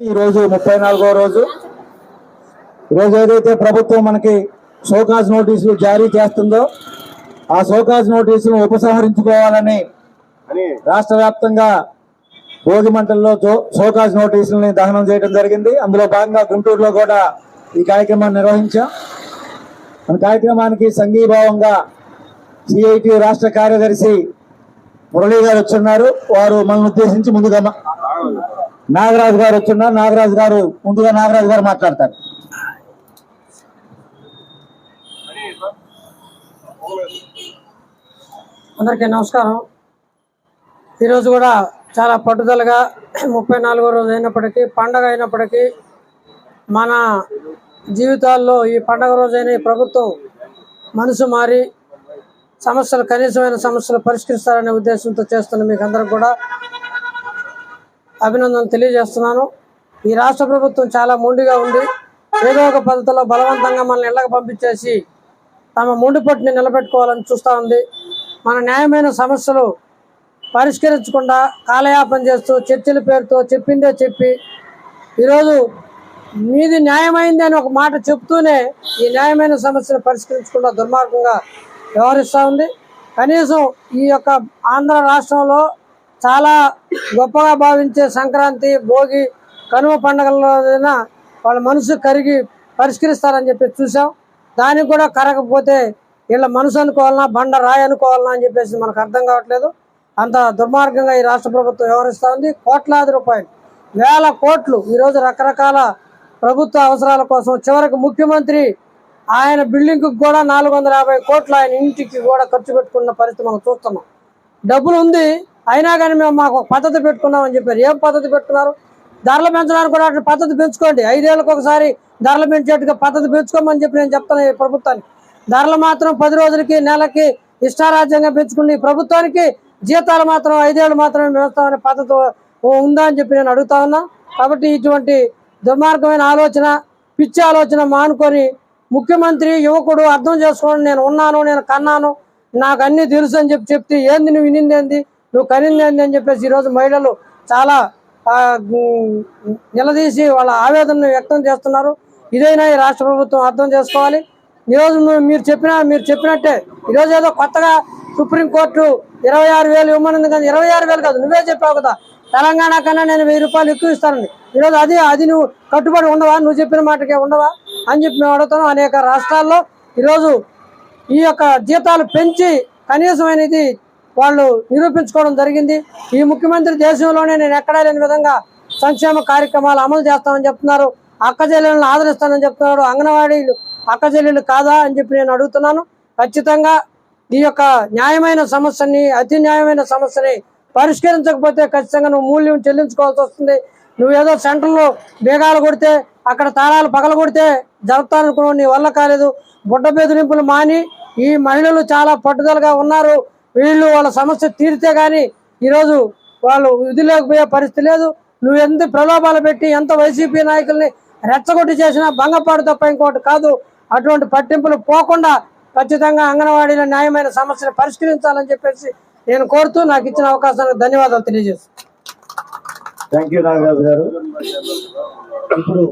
ఈ రోజు ముప్పై నాలుగో రోజు ఈరోజు ఏదైతే ప్రభుత్వం మనకి షోకాజ్ నోటీసులు జారీ చేస్తుందో ఆ షోకాజ్ నోటీసులను ఉపసంహరించుకోవాలని రాష్ట్ర వ్యాప్తంగా భోగి మంటల్లో జో- షోకాజ్ నోటీసులని దహనం చేయడం జరిగింది. అందులో భాగంగా గుంటూరులో కూడా ఈ కార్యక్రమాన్ని నిర్వహించాం. మన కార్యక్రమానికి సంఘీభావంగా సిఐటి రాష్ట్ర కార్యదర్శి మురళీ గారు వచ్చున్నారు. వారు మనల్ని ఉద్దేశించి ముందుగా నాగరాజు గారు వచ్చిన్నారు నాగరాజు గారు ముందుగా నాగరాజు గారు మాట్లాడతారు. అందరికీ నమస్కారం. ఈరోజు కూడా చాలా పట్టుదలగా ముప్పై నాలుగో రోజు అయినప్పటికీ పండగ అయినప్పటికీ మన జీవితాల్లో ఈ పండగ రోజైన ఈ ప్రభుత్వం మనసు మారి సమస్యలు కనీసమైన సమస్యలు పరిష్కరిస్తారనే ఉద్దేశంతో చేస్తున్న మీకు అందరికి కూడా అభినందనలు తెలియజేస్తున్నాను. ఈ రాష్ట్ర ప్రభుత్వం చాలా మొండిగా ఉంది. ఏదో ఒక పద్ధతిలో బలవంతంగా మనల్ని ఇళ్ళకి పంపించేసి తమ మొండి పట్టుని నిలబెట్టుకోవాలని చూస్తూ ఉంది. మన న్యాయమైన సమస్యలు పరిష్కరించకుండా కాలయాపన చేస్తూ చర్చల పేరుతో చెప్పిందే చెప్పి ఈరోజు మీది న్యాయమైంది అని ఒక మాట చెప్తూనే ఈ న్యాయమైన సమస్యను పరిష్కరించకుండా దుర్మార్గంగా వ్యవహరిస్తూ ఉంది. కనీసం ఈ యొక్క ఆంధ్ర రాష్ట్రంలో చాలా గొప్పగా భావించే సంక్రాంతి భోగి కనుమ పండుగలైనా వాళ్ళ మనసు కరిగి పరిష్కరిస్తారని చెప్పి చూసాం దానికి కూడా కరగకపోతే వీళ్ళ మనసు అనుకోవాలన్నా బండ రాయి అనుకోవాలన్నా అని చెప్పేసి మనకు అర్థం కావట్లేదు. అంత దుర్మార్గంగా ఈ రాష్ట్ర ప్రభుత్వం వ్యవహరిస్తూ ఉంది కోట్లాది రూపాయలు వేల కోట్లు ఈరోజు రకరకాల ప్రభుత్వ అవసరాల కోసం చివరికి ముఖ్యమంత్రి ఆయన బిల్డింగ్కి కూడా నాలుగు వందల యాభై కోట్లు ఆయన ఇంటికి కూడా ఖర్చు పెట్టుకున్న పరిస్థితి మనం చూస్తున్నాం. డబ్బులు ఉంది అయినా కానీ మేము మాకు పద్ధతి పెట్టుకున్నామని చెప్పారు. ఏం పద్ధతి పెట్టుకున్నారు? ధరలు పెంచడానికి కూడా అటు పద్ధతి పెంచుకోండి. ఐదేళ్ళకు ఒకసారి ధరలు పెంచేట్టుగా పద్ధతి పెంచుకోమని చెప్పి నేను చెప్తాను ఈ ప్రభుత్వానికి. ధరలు మాత్రం పది రోజులకి నెలకి ఇష్టారాజ్యంగా పెంచుకుని ప్రభుత్వానికి జీతాలు మాత్రం ఐదేళ్ళు మాత్రమే వేస్తామనే పద్ధతి ఉందా అని చెప్పి నేను అడుగుతా ఉన్నా. కాబట్టి ఇటువంటి దుర్మార్గమైన ఆలోచన పిచ్చి ఆలోచన మానుకొని ముఖ్యమంత్రి యువకుడు అర్థం చేసుకోండి నేను ఉన్నాను నేను కన్నాను. నాకు అన్ని తెలుసు అని చెప్పి చెప్తే ఏంది నువ్వు వినింది ఏంది? నువ్వు కనింది అని చెప్పేసి ఈరోజు మహిళలు చాలా నిలదీసి వాళ్ళ ఆవేదనను వ్యక్తం చేస్తున్నారు. ఇదైనా ఈ రాష్ట్ర ప్రభుత్వం అర్థం చేసుకోవాలి. ఈరోజు నువ్వు- మీరు చెప్పిన మీరు చెప్పినట్టే. ఈరోజు ఏదో కొత్తగా సుప్రీంకోర్టు ఇరవై ఆరు వేలు ఇవ్వమనింది కానీ ఇరవై ఆరు వేలు కాదు నువ్వే చెప్పావు కదా. తెలంగాణ కన్నా నేను వెయ్యి రూపాయలు ఎక్కువ ఇస్తానండి ఈరోజు అది అది నువ్వు కట్టుబడి ఉండవా? నువ్వు చెప్పిన మాటకే ఉండవా? అని చెప్పి మేము అడుగుతున్నాం అనేక రాష్ట్రాల్లో. ఈరోజు ఈ యొక్క జీతాలు పెంచి కనీసమైనది వాళ్ళు నిరూపించుకోవడం జరిగింది. ఈ ముఖ్యమంత్రి దేశంలోనే నేను ఎక్కడా లేని విధంగా సంక్షేమ కార్యక్రమాలు అమలు చేస్తామని చెప్తున్నారు. అక్కచెల్లెలను ఆదరిస్తానని చెప్తున్నారు. అంగన్వాడీలు అక్కచెల్లెలు కాదా అని చెప్పి నేను అడుగుతున్నాను. ఖచ్చితంగా ఈ యొక్క న్యాయమైన సమస్యని అతి న్యాయమైన సమస్యని పరిష్కరించకపోతే ఖచ్చితంగా నువ్వు మూల్యం చెల్లించుకోవాల్సి వస్తుంది. నువ్వేదో సెంటర్లో బేగాలు కొడితే అక్కడ తాళాలు పగల కొడితే జరుపుతాననుకున్నావు నీ వల్ల కాలేదు. బుడ్డ బెదిరింపులు మాని ఈ మహిళలు చాలా పట్టుదలగా ఉన్నారు. వీళ్ళు వాళ్ళ సమస్య తీరితే గాని ఈరోజు వాళ్ళు విధులేకపోయే పరిస్థితి లేదు. నువ్వు ఎంత ప్రలోభాలు పెట్టి ఎంత వైసీపీ నాయకుల్ని రెచ్చగొట్టి చేసినా భంగపాడు తప్ప ఇంకోటి కాదు. అటువంటి పట్టింపులు పోకుండా ఖచ్చితంగా అంగన్వాడీల న్యాయమైన సమస్యను పరిష్కరించాలని చెప్పేసి నేను కోరుతూ నాకు ఇచ్చిన అవకాశానికి ధన్యవాదాలు తెలియజేస్తాను థ్యాంక్ యూ నాగరాజు గారు. ఇప్పుడు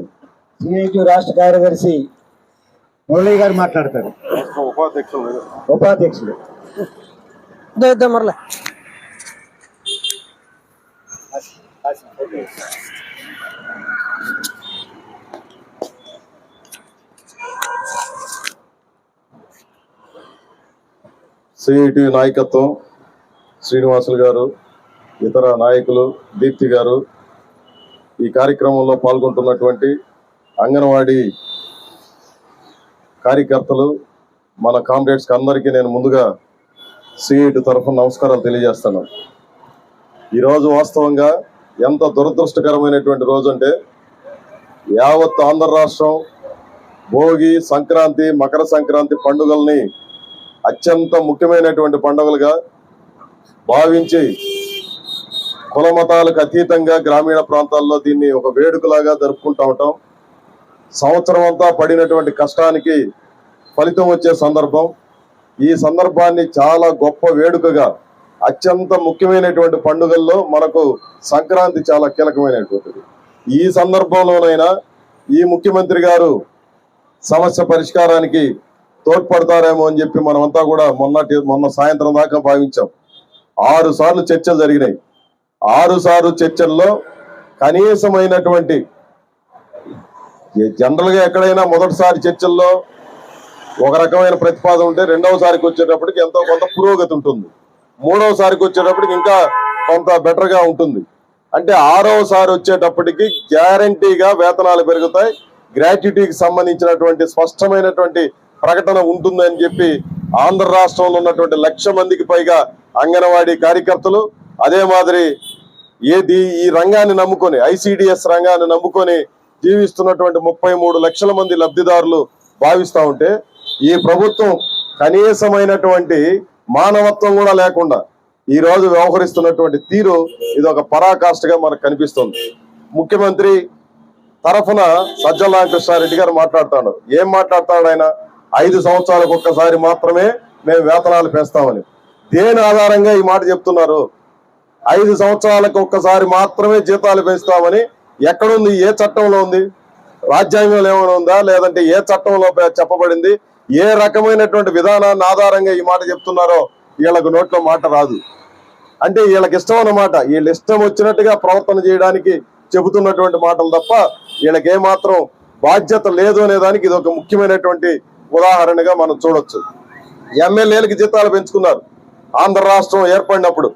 సిఐటి రాష్ట్ర కార్యదర్శి మురళీ గారు మాట్లాడతారు. ఉపాధ్యక్షులు. ఉపాధ్యక్షులు. ఇద్దాం మరలా. సిఐటి నాయకత్వం శ్రీనివాసులు గారు ఇతర నాయకులు దీప్తి గారు ఈ కార్యక్రమంలో పాల్గొంటున్నటువంటి అంగన్వాడీ కార్యకర్తలు మన కామ్రేడ్స్కి అందరికీ నేను ముందుగా సిఐటి తరఫున నమస్కారాలు తెలియజేస్తాను. ఈరోజు వాస్తవంగా ఎంత దురదృష్టకరమైనటువంటి రోజు అంటే యావత్ ఆంధ్ర రాష్ట్రం భోగి సంక్రాంతి మకర సంక్రాంతి పండుగల్ని అత్యంత ముఖ్యమైనటువంటి పండుగలుగా భావించి కుల మతాలకు అతీతంగా గ్రామీణ ప్రాంతాల్లో దీన్ని ఒక వేడుకలాగా జరుపుకుంటూ ఉంటాం. సంవత్సరం అంతా పడినటువంటి కష్టానికి ఫలితం వచ్చే సందర్భం ఈ సందర్భాన్ని చాలా గొప్ప వేడుకగా అత్యంత ముఖ్యమైనటువంటి పండుగల్లో మనకు సంక్రాంతి చాలా కీలకమైనటువంటిది. ఈ సందర్భంలోనైనా ఈ ముఖ్యమంత్రి గారు సమస్య పరిష్కారానికి తోడ్పడతారేమో అని చెప్పి మనమంతా కూడా మొన్నటి మొన్న సాయంత్రం దాకా భావించాం. ఆరు సార్లు చర్చలు జరిగినాయి. ఆరు సార్లు చర్చల్లో కనీసమైనటువంటి జనరల్గా ఎక్కడైనా మొదటిసారి చర్చల్లో ఒక రకమైన ప్రతిపాదన ఉంటే రెండవసారికి వచ్చేటప్పటికి ఎంతో కొంత పురోగతి ఉంటుంది. మూడవసారికి వచ్చేటప్పటికి ఇంకా కొంత బెటర్గా ఉంటుంది. అంటే ఆరవసారి వచ్చేటప్పటికి గ్యారంటీగా వేతనాలు పెరుగుతాయి. గ్రాట్యుటీకి సంబంధించినటువంటి స్పష్టమైనటువంటి ప్రకటన ఉంటుంది అని చెప్పి ఆంధ్ర రాష్ట్రంలో ఉన్నటువంటి లక్ష మందికి పైగా అంగన్వాడీ కార్యకర్తలు అదే మాదిరి ఏది ఈ రంగాన్ని నమ్ముకొని ఐసిడిఎస్ రంగాన్ని నమ్ముకొని జీవిస్తున్నటువంటి ముప్పై మూడు లక్షల మంది లబ్ధిదారులు భావిస్తూ ఉంటే ఈ ప్రభుత్వం కనీసమైనటువంటి మానవత్వం కూడా లేకుండా ఈ రోజు వ్యవహరిస్తున్నటువంటి తీరు ఇది ఒక పరాకాష్ఠగా మనకు కనిపిస్తుంది. ముఖ్యమంత్రి తరఫున సజ్జల రామకృష్ణారెడ్డి గారు మాట్లాడుతాడు ఏం మాట్లాడతాడు ఆయన? ఐదు సంవత్సరాలకు ఒక్కసారి మాత్రమే మేము వేతనాలు పెంచుతామని. దేని ఆధారంగా ఈ మాట చెప్తున్నారు? ఐదు సంవత్సరాలకు ఒక్కసారి మాత్రమే జీతాలు పెంచుతామని ఎక్కడుంది? ఏ చట్టంలో ఉంది? రాజ్యాంగంలో ఏమైనా ఉందా? లేదంటే ఏ చట్టంలో చెప్పబడింది? ఏ రకమైనటువంటి విధానాన్ని ఆధారంగా ఈ మాట చెప్తున్నారో వీళ్ళకు నోట్లో మాట రాదు. అంటే వీళ్ళకి ఇష్టం అన్నమాట. వీళ్ళు ఇష్టం వచ్చినట్టుగా ప్రవర్తన చేయడానికి చెబుతున్నటువంటి మాటలు తప్ప వీళ్ళకి ఏమాత్రం బాధ్యత లేదు అనే దానికి ఇది ఒక ముఖ్యమైనటువంటి ఉదాహరణగా మనం చూడొచ్చు. ఎమ్మెల్యేలకు జీతాలు పెంచుకున్నారు. ఆంధ్ర రాష్ట్రం ఏర్పడినప్పుడు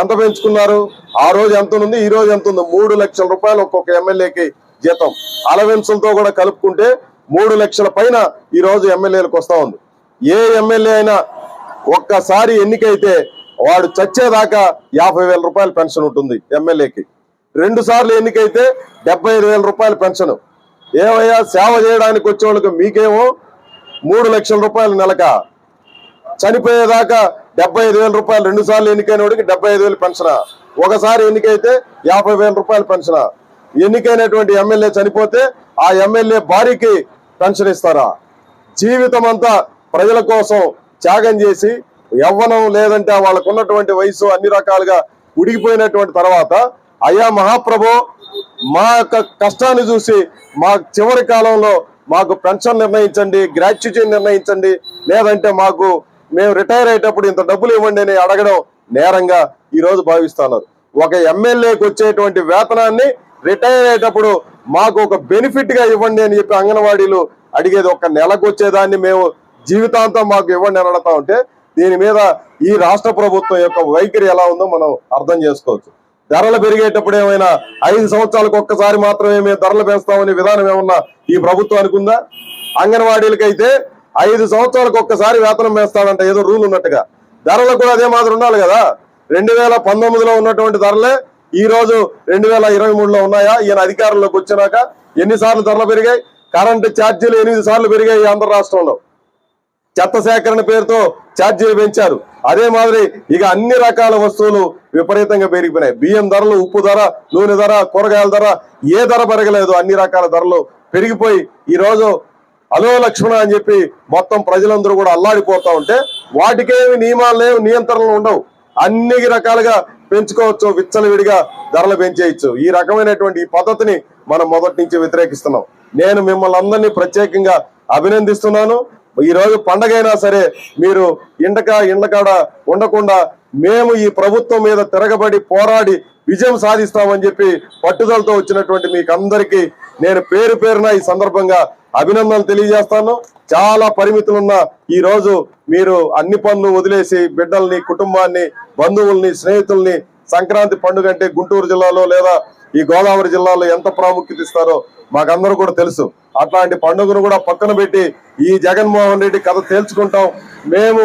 ఎంత పెంచుకున్నారు? ఆ రోజు ఎంత ఉంది? ఈ రోజు ఎంత ఉంది? మూడు లక్షల రూపాయలు ఒక్కొక్క ఎమ్మెల్యేకి జీతం. అలవెన్సులతో కూడా కలుపుకుంటే మూడు లక్షల పైన ఈరోజు ఎమ్మెల్యేలకు వస్తూ ఉంది. ఏ ఎమ్మెల్యే అయినా ఒక్కసారి ఎన్నికైతే వాడు చచ్చేదాకా యాభై వేల రూపాయల పెన్షన్ ఉంటుంది ఎమ్మెల్యేకి. రెండు సార్లు ఎన్నికైతే డెబ్బై ఐదు వేల రూపాయల పెన్షన్. ఏమయ్యా సేవ చేయడానికి వచ్చే వాళ్ళకి మీకేమో మూడు లక్షల రూపాయలు నెలక. చనిపోయేదాకా డెబ్బై ఐదు వేల రూపాయలు రెండు సార్లు ఎన్నికైన వాడికి డెబ్బై ఐదు వేలు పెన్షన్? ఒకసారి ఎన్నికైతే యాభై వేల రూపాయలు పెన్షన్? ఎన్నికైనటువంటి ఎమ్మెల్యే చనిపోతే ఆ ఎమ్మెల్యే భార్యకి పెన్షన్ ఇస్తారా జీవితం అంతా ప్రజల కోసం త్యాగం చేసి యవ్వనం లేదంటే వాళ్ళకు ఉన్నటువంటి వయసు అన్ని రకాలుగా ఉడిగిపోయినటువంటి తర్వాత అయ్యా మహాప్రభు మా యొక్క కష్టాన్ని చూసి మా చివరి కాలంలో మాకు పెన్షన్ నిర్ణయించండి గ్రాట్యుటీ నిర్ణయించండి లేదంటే మాకు మేము రిటైర్ అయ్యేటప్పుడు ఇంత డబ్బులు ఇవ్వండి అని అడగడం నేరంగా ఈరోజు భావిస్తున్నారు. ఒక ఎమ్మెల్యేకి వచ్చేటువంటి వేతనాన్ని రిటైర్ అయ్యేటప్పుడు మాకు ఒక బెనిఫిట్గా ఇవ్వండి అని చెప్పి అంగన్వాడీలు అడిగేది ఒక నెలకు వచ్చేదాన్ని మేము జీవితాంతం మాకు ఇవ్వండి అని అడుగుతా ఉంటే దీని మీద ఈ రాష్ట్ర ప్రభుత్వం యొక్క వైఖరి ఎలా ఉందో మనం అర్థం చేసుకోవచ్చు. ధరలు పెరిగేటప్పుడు ఏమైనా ఐదు సంవత్సరాలకు ఒక్కసారి మాత్రమే మేము ధరలు పెంచుతామనే విధానం ఏమన్నా ఈ ప్రభుత్వం అనుకుందా? అంగన్వాడీలకైతే ఐదు సంవత్సరాలకు ఒక్కసారి వేతనం వేస్తాడంట ఏదో రూల్ ఉన్నట్టుగా. ధరలు కూడా అదే మాదిరి ఉండాలి కదా. రెండు వేల పంతొమ్మిదిలో ఉన్నటువంటి ధరలే ఈ రోజు రెండు వేల ఇరవై మూడులో ఉన్నాయా? ఈయన అధికారంలోకి వచ్చినాక ఎన్నిసార్లు ధరలు పెరిగాయి? కరెంటు ఛార్జీలు ఎనిమిది సార్లు పెరిగాయి ఈ ఆంధ్ర రాష్ట్రంలో. చెత్త సేకరణ పేరుతో ఛార్జీలు పెంచారు. అదే మాదిరి ఇక అన్ని రకాల వస్తువులు విపరీతంగా పెరిగిపోయినాయి. బియ్యం ధరలు ఉప్పు ధర నూనె ధర కూరగాయల ధర ఏ ధర పెరగలేదు. అన్ని రకాల ధరలు పెరిగిపోయి ఈరోజు అలో లక్ష్మణ అని చెప్పి మొత్తం ప్రజలందరూ కూడా అల్లాడిపోతా ఉంటే వాటికేమి నియమాలు లేవు నియంత్రణలు ఉండవు. అన్ని రకాలుగా పెంచుకోవచ్చు విచ్చలవిడిగా ధరలు పెంచేయచ్చు. ఈ రకమైనటువంటి ఈ పద్ధతిని మనం మొదటి నుంచి వ్యతిరేకిస్తున్నాం. నేను మిమ్మల్ని అందరినీ ప్రత్యేకంగా అభినందిస్తున్నాను. ఈ రోజు పండగైనా సరే మీరు ఇండక ఇండ్లకాడ ఉండకుండా మేము ఈ ప్రభుత్వం మీద తిరగబడి పోరాడి విజయం సాధిస్తామని చెప్పి పట్టుదలతో వచ్చినటువంటి మీకు అందరికీ నేను పేరు పేరున ఈ సందర్భంగా అభినందనలు తెలియజేస్తాను. చాలా పరిమితులున్న ఈ రోజు మీరు అన్ని పనులు వదిలేసి బిడ్డల్ని కుటుంబాన్ని బంధువుల్ని స్నేహితుల్ని సంక్రాంతి పండుగ అంటే గుంటూరు జిల్లాలో లేదా ఈ గోదావరి జిల్లాలో ఎంత ప్రాముఖ్యత ఇస్తారో మాకందరూ కూడా తెలుసు. అట్లాంటి పండుగను కూడా పక్కన పెట్టి ఈ జగన్మోహన్ రెడ్డి కథ తేల్చుకుంటాం. మేము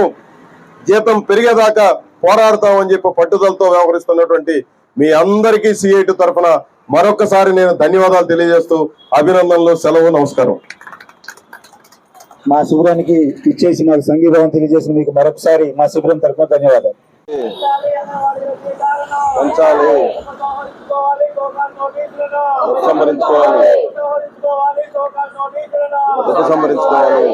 జీతం పెరిగేదాకా పోరాడతాం అని చెప్పి పట్టుదలతో వ్యవహరిస్తున్నటువంటి మీ అందరికీ సిఐటి తరఫున మరొకసారి నేను ధన్యవాదాలు తెలియజేస్తూ అభినందనలు సెలవు నమస్కారం. మా శిబిరానికి ఇచ్చేసి మాకు సంగీతం తెలియజేసిన మీకు మరొకసారి మా శిబిరం తరఫున ధన్యవాదాలు. పెంచాలి ఉపసంహరించుకోవాలి ఉపసంహరించుకోవాలి.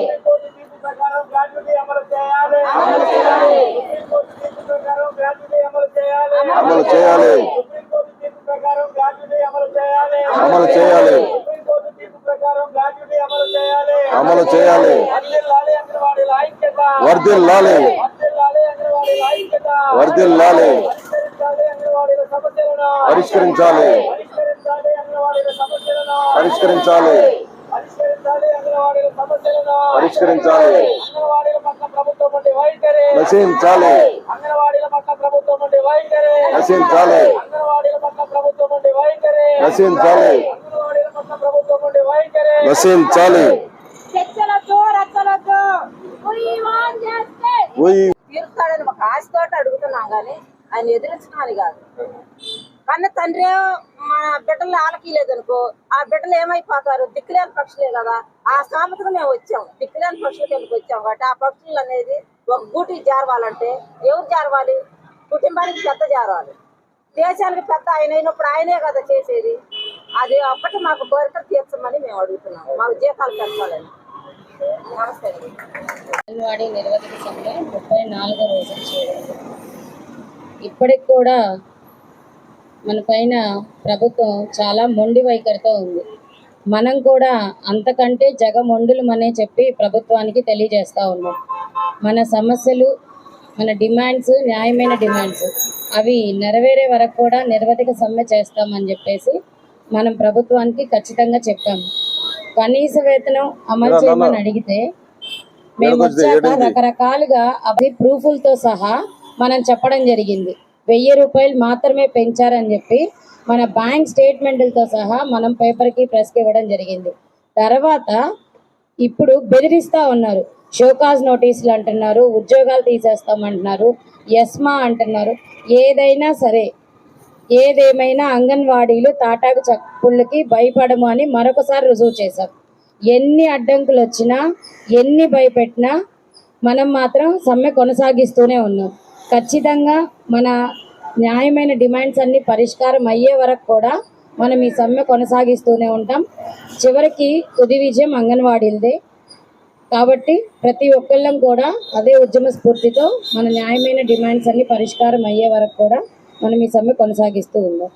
అమలు చేయాలి. అమలు చేయాలి. అమలు చేయాలి. అమలు చేయాలి వర్ధిల్లాలి. వర్ధిల్లాలి. పరిష్కరించాలి. పరిష్కరించాలి. పరిష్కరించాలి. నశించాలి. అంగన్వాడీల పట్ల ప్రభుత్వం నుండి వైఖరి నశించాలి. అంగన్వాడీల పట్ల ప్రభుత్వం నుండి వైఖరి నశించాలి. అంగన్వాడీల పట్ల ప్రభుత్వం నుండి వైఖరి నశించాలి చర్చలతో రచ్చలతో చేస్తే ఉయ్ ఒక అడుగుతున్నాం కానీ ఆయన ఎదిరించడానికి కాదు. కానీ తండ్రి మన బిడ్డలు ఆలకి లేదనుకో ఆ బిడ్డలు ఏమైపోతారు? దిక్కులేని పక్షులే కదా. ఆ సామెతకు మేము వచ్చాం. దిక్కులేని పక్షులకి వెళ్ళి వచ్చాం కాబట్టి ఆ పక్షులు అనేది ఒక గూటి జారవాలంటే ఎవరు జారవాలి? కుటుంబానికి పెద్ద జారవాలి. దేశానికి పెద్ద ఆయన అయినప్పుడు ఆయనే కదా చేసేది. అది అప్పటి మాకు కోరిక తీర్చమని మేము అడుగుతున్నాం. మాకు జీతాలు పెంచాలని అంగన్వాడీ నిరవధిక సమ్మె ముప్పై నాలుగో రోజు చేయడం. ఇప్పటికి కూడా మన పైన ప్రభుత్వం చాలా మొండి వైఖరితో ఉంది. మనం కూడా అంతకంటే జగమొండులమనే చెప్పి ప్రభుత్వానికి తెలియజేస్తూ ఉన్నాం. మన సమస్యలు మన డిమాండ్స్ న్యాయమైన డిమాండ్స్ అవి నెరవేరే వరకు కూడా నిర్వధిక సమ్మె చేస్తామని చెప్పేసి మనం ప్రభుత్వానికి ఖచ్చితంగా చెప్పాము. కనీస వేతనం అమలు చేయమని అడిగితే మేము వచ్చాక రకరకాలుగా అవి ప్రూఫ్లతో సహా మనం చెప్పడం జరిగింది. వెయ్యి రూపాయలు మాత్రమే పెంచారని చెప్పి మన బ్యాంక్ స్టేట్మెంట్లతో సహా మనం పేపర్కి ప్రెస్కి ఇవ్వడం జరిగింది. తర్వాత ఇప్పుడు బెదిరిస్తా ఉన్నారు. షోకాజ్ నోటీసులు అంటున్నారు ఉద్యోగాలు తీసేస్తామంటున్నారు ఎస్మా అంటున్నారు. ఏదైనా సరే ఏదేమైనా అంగన్వాడీలు తాటాకు చప్పుళ్ళకి భయపడము అని మరొకసారి రుజువు చేశారు. ఎన్ని అడ్డంకులు వచ్చినా ఎన్ని భయపెట్టినా మనం మాత్రం సమ్మె కొనసాగిస్తూనే ఉన్నాం. ఖచ్చితంగా మన న్యాయమైన డిమాండ్స్ అన్ని పరిష్కారం అయ్యే వరకు కూడా మనం ఈ సమ్మె కొనసాగిస్తూనే ఉంటాం. చివరికి తుది విజయం అంగన్వాడీలదే. కాబట్టి ప్రతి ఒక్కళ్ళం కూడా అదే ఉద్యమ స్ఫూర్తితో మన న్యాయమైన డిమాండ్స్ అన్ని పరిష్కారం అయ్యే వరకు కూడా మనం ఈ సమ్మె కొనసాగిస్తూ ఉందాం.